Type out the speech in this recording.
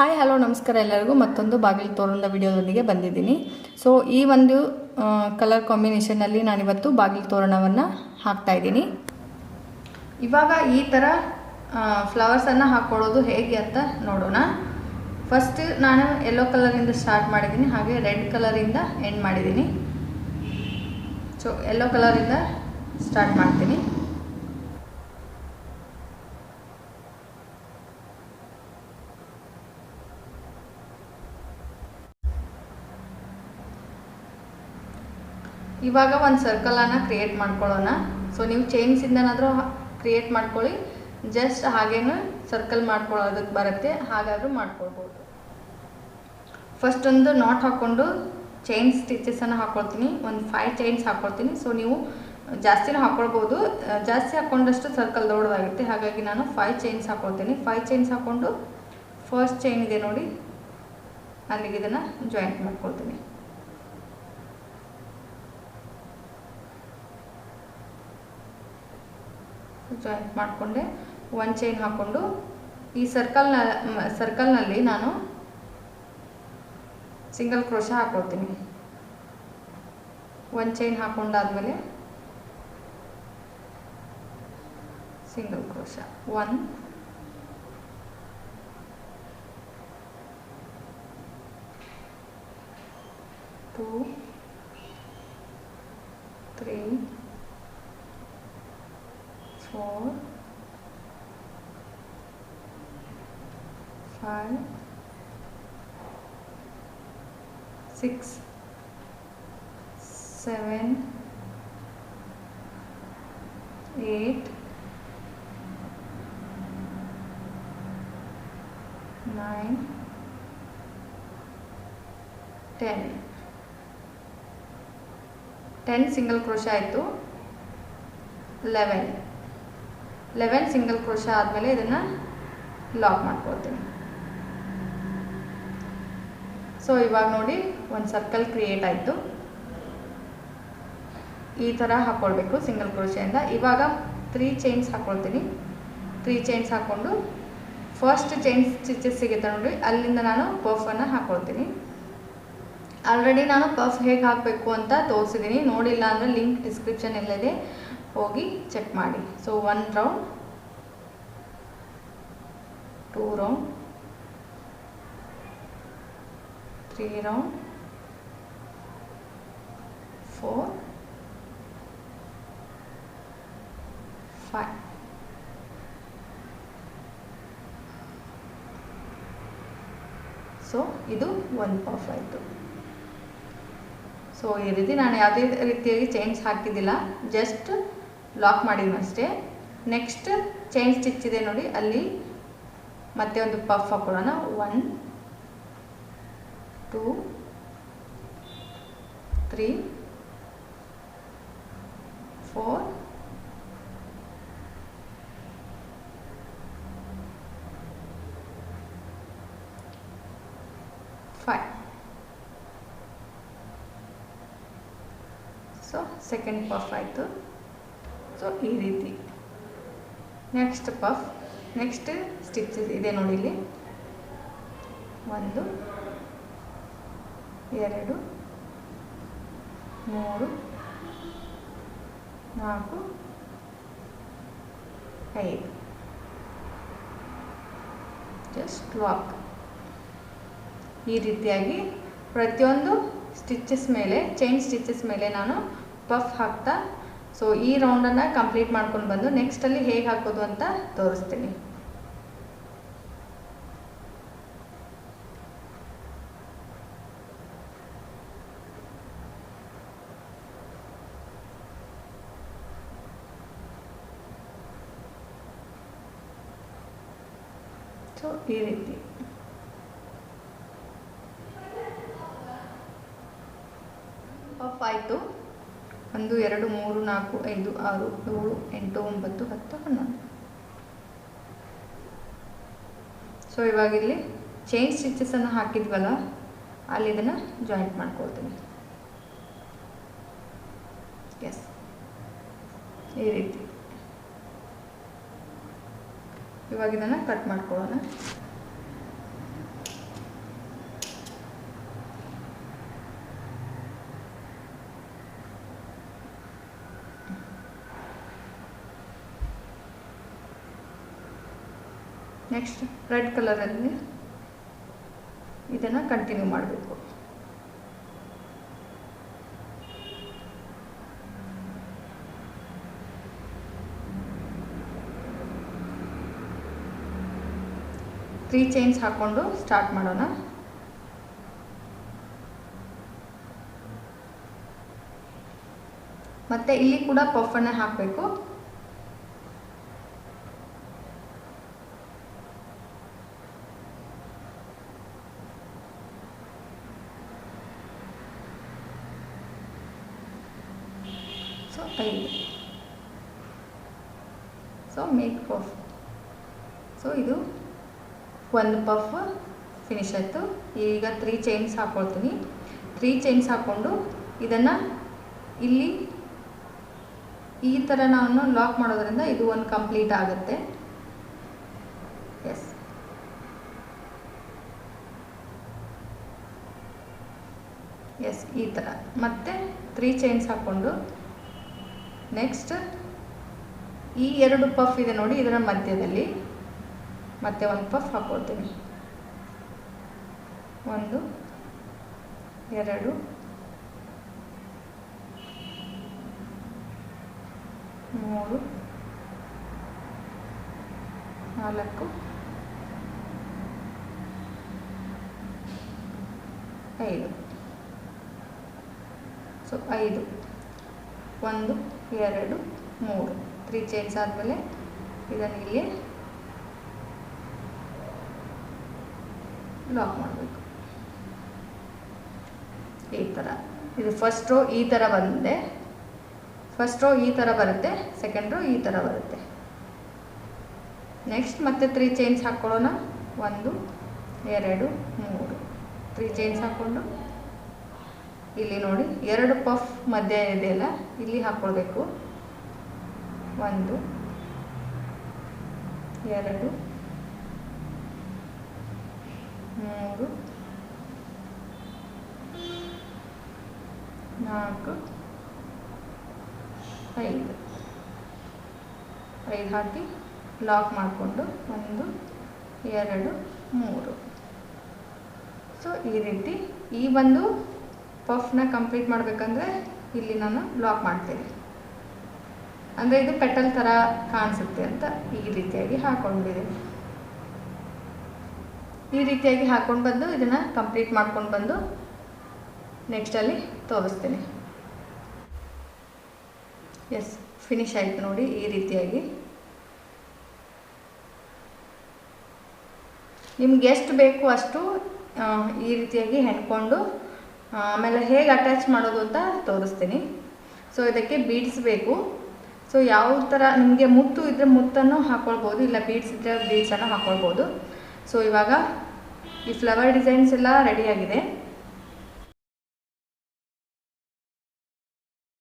Hi hello ನಮಸ್ಕಾರ ಎಲ್ಲರಿಗೂ. ಮತ್ತೊಂದು ಬಾಗಿಲು ತೋರಣದ ವಿಡಿಯೋದೊಂದಿಗೆ ಬಂದಿದ್ದೀನಿ. ಸೊ ಈ ಒಂದು ಕಲರ್ ಕಾಂಬಿನೇಷನಲ್ಲಿ ನಾನಿವತ್ತು ಬಾಗಿಲು ತೋರಣವನ್ನು ಹಾಕ್ತಾ ಇದ್ದೀನಿ. ಇವಾಗ ಈ ಥರ ಫ್ಲವರ್ಸನ್ನು ಹಾಕ್ಕೊಳ್ಳೋದು ಹೇಗೆ ಅಂತ ನೋಡೋಣ. ಫಸ್ಟ್ ನಾನು ಯೆಲ್ಲೋ ಕಲರಿಂದ ಸ್ಟಾರ್ಟ್ ಮಾಡಿದ್ದೀನಿ, ಹಾಗೆ ರೆಡ್ ಕಲರಿಂದ ಎಂಡ್ ಮಾಡಿದ್ದೀನಿ. ಸೊ ಯೆಲ್ಲೋ ಕಲರಿಂದ ಸ್ಟಾರ್ಟ್ ಮಾಡ್ತೀನಿ. ಇವಾಗ ಒಂದು ಸರ್ಕಲನ್ನು ಕ್ರಿಯೇಟ್ ಮಾಡ್ಕೊಳ್ಳೋಣ. ಸೊ ನೀವು ಚೈನ್ಸಿಂದನಾದರೂ ಕ್ರಿಯೇಟ್ ಮಾಡ್ಕೊಳ್ಳಿ. ಜಸ್ಟ್ ಹಾಗೇನು ಸರ್ಕಲ್ ಮಾಡ್ಕೊಳ್ಳೋದಕ್ಕೆ ಬರುತ್ತೆ. ಹಾಗಾದರೂ ಮಾಡ್ಕೊಳ್ಬೋದು. ಫಸ್ಟ್ ಒಂದು ನಾಟ್ ಹಾಕ್ಕೊಂಡು ಚೈನ್ ಸ್ಟಿಚಸನ್ನು ಹಾಕ್ಕೊಳ್ತೀನಿ ಒಂದು ಫೈವ್ ಚೈನ್ಸ್ ಹಾಕ್ಕೊಳ್ತೀನಿ ಸೊ ನೀವು ಜಾಸ್ತಿನೂ ಹಾಕ್ಕೊಳ್ಬೋದು ಜಾಸ್ತಿ ಹಾಕ್ಕೊಂಡಷ್ಟು ಸರ್ಕಲ್ ದೊಡ್ಡದಾಗುತ್ತೆ. ಹಾಗಾಗಿ ನಾನು ಫೈವ್ ಚೈನ್ಸ್ ಹಾಕ್ಕೊಳ್ತೀನಿ ಫೈವ್ ಚೈನ್ಸ್ ಹಾಕ್ಕೊಂಡು ಫಸ್ಟ್ ಚೈನ್ ಇದೆ ನೋಡಿ. ಅಲ್ಲಿಗೆ ಇದನ್ನು ಜಾಯಿಂಟ್ ಮಾಡ್ಕೊಳ್ತೀನಿ. ಜಾಯಿಂಟ್ ಮಾಡಿಕೊಂಡೆ. ಒನ್ ಚೈನ್ ಹಾಕ್ಕೊಂಡು ಈ ಸರ್ಕಲ್ನ ಸರ್ಕಲ್ನಲ್ಲಿ ನಾನು ಸಿಂಗಲ್ ಕ್ರೋಶ ಹಾಕ್ಕೊಳ್ತೀನಿ one chain ಹಾಕೊಂಡಾದ್ಮೇಲೆ single crochet one two three four, five, six, seven, eight, nine, ten. Ten single crochet ಆಯಿತು ಲೆವೆನ್ ಲೆವೆನ್ ಸಿಂಗಲ್ ಕ್ರೋಶ ಆದಮೇಲೆ ಇದನ್ನು ಲಾಕ್ ಮಾಡ್ಕೊಳ್ತೀನಿ. ಸೊ ಇವಾಗ ನೋಡಿ ಒಂದು ಸರ್ಕಲ್ ಕ್ರಿಯೇಟ್ ಆಯಿತು. ಈ ಥರ ಹಾಕ್ಕೊಳ್ಬೇಕು ಸಿಂಗಲ್ ಕ್ರೋಶೆಯಿಂದ. ಇವಾಗ ತ್ರೀ ಚೈನ್ಸ್ ಹಾಕ್ಕೊಳ್ತೀನಿ ತ್ರೀ ಚೈನ್ಸ್ ಹಾಕ್ಕೊಂಡು ಫಸ್ಟ್ ಚೈನ್ ಸ್ಟಿಚಸ್ ಸಿಗುತ್ತೆ ನೋಡಿ. ಅಲ್ಲಿಂದ ನಾನು ಪಫನ್ನು ಹಾಕ್ಕೊಳ್ತೀನಿ ಆಲ್ರೆಡಿ ನಾನು ಪಫ್ ಹೇಗೆ ಹಾಕಬೇಕು ಅಂತ ತೋರಿಸಿದ್ದೀನಿ ನೋಡಿಲ್ಲ ಅಂದರೆ ಲಿಂಕ್ ಡಿಸ್ಕ್ರಿಪ್ಷನ್ ಎಲ್ಲದೆ ಹೋಗಿ ಚೆಕ್ ಮಾಡಿ. So one round two round three round four five so ಇದು ಒನ್ ಪಫ್ ಆಯಿತು. ಸೊ ಈ ರೀತಿ ನಾನು ಯಾವುದೇ ರೀತಿಯಾಗಿ ಚೈನ್ಸ್ ಹಾಕಿದ್ದಿಲ್ಲ. ಜಸ್ಟ್ ಲಾಕ್ ಮಾಡಿದ್ವಿ ಅಷ್ಟೇ. ನೆಕ್ಸ್ಟ್ ಚೈನ್ ಸ್ಟಿಚ್ ಇದೆ ನೋಡಿ, ಅಲ್ಲಿ ಮತ್ತೆ ಒಂದು ಪಫ್ ಹಾಕೊಳ್ಳೋಣ. One two three four five so second puff ಆಯಿತು. ಸೊ ಈ ರೀತಿ. ನೆಕ್ಸ್ಟ್ ಪಫ್ ನೆಕ್ಸ್ಟ್ ಸ್ಟಿಚಸ್ ಇದೆ ನೋಡಿ ಇಲ್ಲಿ. ಒಂದು, ಎರಡು, ಮೂರು, ನಾಲ್ಕು, ಐದು. ಜಸ್ಟ್ ಲಾಕ್ ಈ ರೀತಿಯಾಗಿ ಪ್ರತಿಯೊಂದು ಸ್ಟಿಚಸ್ ಮೇಲೆ ಚೈನ್ ಸ್ಟಿಚಸ್ ಮೇಲೆ ನಾನು ಪಫ್ ಹಾಕ್ತಾ ಸೊ ಈ ರೌಂಡನ್ನು ಕಂಪ್ಲೀಟ್ ಮಾಡ್ಕೊಂಡು ಬಂದು ನೆಕ್ಸ್ಟಲ್ಲಿ ಹೇಗೆ ಹಾಕೋದು ಅಂತ ತೋರಿಸ್ತೀನಿ. ಸೊ ಈ ರೀತಿ. ಪಫ್ ಆಯಿತು ಒಂದು, ಎರಡು, ಮೂರು, ನಾಲ್ಕು, ಐದು, ಆರು, ಏಳು, ಎಂಟು, ಒಂಬತ್ತು, ಹತ್ತು, ಹನ್ನೊಂದು. ಸೊ ಇವಾಗ ಇಲ್ಲಿ ಚೈನ್ ಸ್ಟಿಚಸನ್ನು ಹಾಕಿದ್ವಲ್ಲ, ಅಲ್ಲಿ ಇದನ್ನು ಜಾಯಿಂಟ್ ಮಾಡ್ಕೊಳ್ತೀನಿ. ಎಸ್ ಈ ರೀತಿ. ಇವಾಗ ಇದನ್ನು ಕಟ್ ಮಾಡ್ಕೊಳ್ಳೋಣ. ನೆಕ್ಸ್ಟ್ ರೆಡ್ ಕಲರಲ್ಲಿ ಇದನ್ನು ಕಂಟಿನ್ಯೂ ಮಾಡಬೇಕು. ತ್ರೀ ಚೈನ್ಸ್ ಹಾಕ್ಕೊಂಡು ಸ್ಟಾರ್ಟ್ ಮಾಡೋಣ. ಮತ್ತು ಇಲ್ಲಿ ಕೂಡ ಪಫನ್ನು ಹಾಕಬೇಕು ಸೊ ಐದು ಸೊ ಮೇಕ್ ಪಫ್ ಸೊ ಇದು ಒಂದು ಪಫ್ ಫಿನಿಶ್ ಆಯಿತು. ಈಗ ತ್ರೀ ಚೈನ್ಸ್ ಹಾಕ್ಕೊಳ್ತೀನಿ ತ್ರೀ ಚೈನ್ಸ್ ಹಾಕ್ಕೊಂಡು ಇದನ್ನು ಇಲ್ಲಿ ಈ ಥರ ನಾನು ಲಾಕ್ ಮಾಡೋದ್ರಿಂದ ಇದು ಒಂದು ಕಂಪ್ಲೀಟ್ ಆಗುತ್ತೆ. ಎಸ್ ಎಸ್ ಈ ಥರ ಮತ್ತು ತ್ರೀ ಚೈನ್ಸ್ ಹಾಕ್ಕೊಂಡು ನೆಕ್ಸ್ಟ್ ಈ ಎರಡು ಪಫ್ ಇದೆ ನೋಡಿ, ಇದರ ಮಧ್ಯದಲ್ಲಿ. ಮತ್ತೆ ಒಂದು ಪಫ್ ಹಾಕ್ಕೊಳ್ತೀನಿ ಒಂದು, ಎರಡು, ಮೂರು, ನಾಲ್ಕು, ಐದು. ಸೊ ಐದು, ಒಂದು, ಎರಡು, ಮೂರು. ತ್ರೀ ಚೈನ್ಸ್ ಆದಮೇಲೆ ಇದನ್ನು ಇಲ್ಲಿ ಲಾಕ್ ಮಾಡಬೇಕು. ಈ ಥರ ಇದು ಫಸ್ಟ್ ರೋ ಈ ಥರ ಬಂದಿದೆ. ಫಸ್ಟ್ ರೋ ಈ ಥರ ಬರುತ್ತೆ ಸೆಕೆಂಡ್ ರೋ ಈ ಥರ ಬರುತ್ತೆ. ನೆಕ್ಸ್ಟ್ ಮತ್ತೆ ತ್ರೀ ಚೈನ್ಸ್ ಹಾಕ್ಕೊಳ್ಳೋಣ ಒಂದು, ಎರಡು, ಮೂರು. ತ್ರೀ ಚೈನ್ಸ್ ಹಾಕ್ಕೊಂಡು ಇಲ್ಲಿ ನೋಡಿ, ಎರಡು ಪಫ್ ಮಧ್ಯ ಇದೆಯಲ್ಲ, ಇಲ್ಲಿ ಹಾಕ್ಕೊಳ್ಬೇಕು ಒಂದು, ಎರಡು, ಮೂರು, ನಾಲ್ಕು, ಐದು. ಐದು ಹಾಕಿ ಲಾಕ್ ಮಾಡಿಕೊಂಡು ಒಂದು, ಎರಡು, ಮೂರು. ಸೊ ಈ ರೀತಿ ಈ ಒಂದು ಪಫ್ನ ಕಂಪ್ಲೀಟ್ ಮಾಡಬೇಕಂದ್ರೆ ಇಲ್ಲಿ ನಾನು ಲಾಕ್ ಮಾಡ್ತೀನಿ. ಅಂದರೆ ಇದು ಪೆಟಲ್ ಥರ ಕಾಣಿಸುತ್ತೆ ಅಂತ ಈ ರೀತಿಯಾಗಿ ಹಾಕ್ಕೊಂಡಿದ್ದೀನಿ ಈ ರೀತಿಯಾಗಿ ಹಾಕ್ಕೊಂಡು ಬಂದು ಇದನ್ನು ಕಂಪ್ಲೀಟ್ ಮಾಡ್ಕೊಂಡು ಬಂದು ನೆಕ್ಸ್ಟಲ್ಲಿ ತೋರಿಸ್ತೀನಿ. ಎಸ್ ಫಿನಿಶ್ ಆಯಿತು ನೋಡಿ ಈ ರೀತಿಯಾಗಿ. ನಿಮ್ಗೆ ಎಷ್ಟು ಬೇಕು ಅಷ್ಟು ಈ ರೀತಿಯಾಗಿ ಹೆಣ್ಕೊಂಡು, ಆಮೇಲೆ ಹೇಗೆ ಅಟ್ಯಾಚ್ ಮಾಡೋದು ಅಂತ ತೋರಿಸ್ತೀನಿ. ಸೊ ಇದಕ್ಕೆ ಬೀಡ್ಸ್ ಬೇಕು. ಸೊ ಯಾವ ಥರ ನಿಮಗೆ ಮುತ್ತು ಇದ್ದರೆ ಮುತ್ತನ್ನು ಹಾಕ್ಕೊಳ್ಬೋದು ಇಲ್ಲ ಬೀಡ್ಸ್ ಇದ್ದರೆ ಬೀಡ್ಸನ್ನು ಹಾಕ್ಕೊಳ್ಬೋದು ಸೊ ಇವಾಗ ಈ ಫ್ಲವರ್ ಡಿಸೈನ್ಸ್ ಎಲ್ಲ ರೆಡಿಯಾಗಿದೆ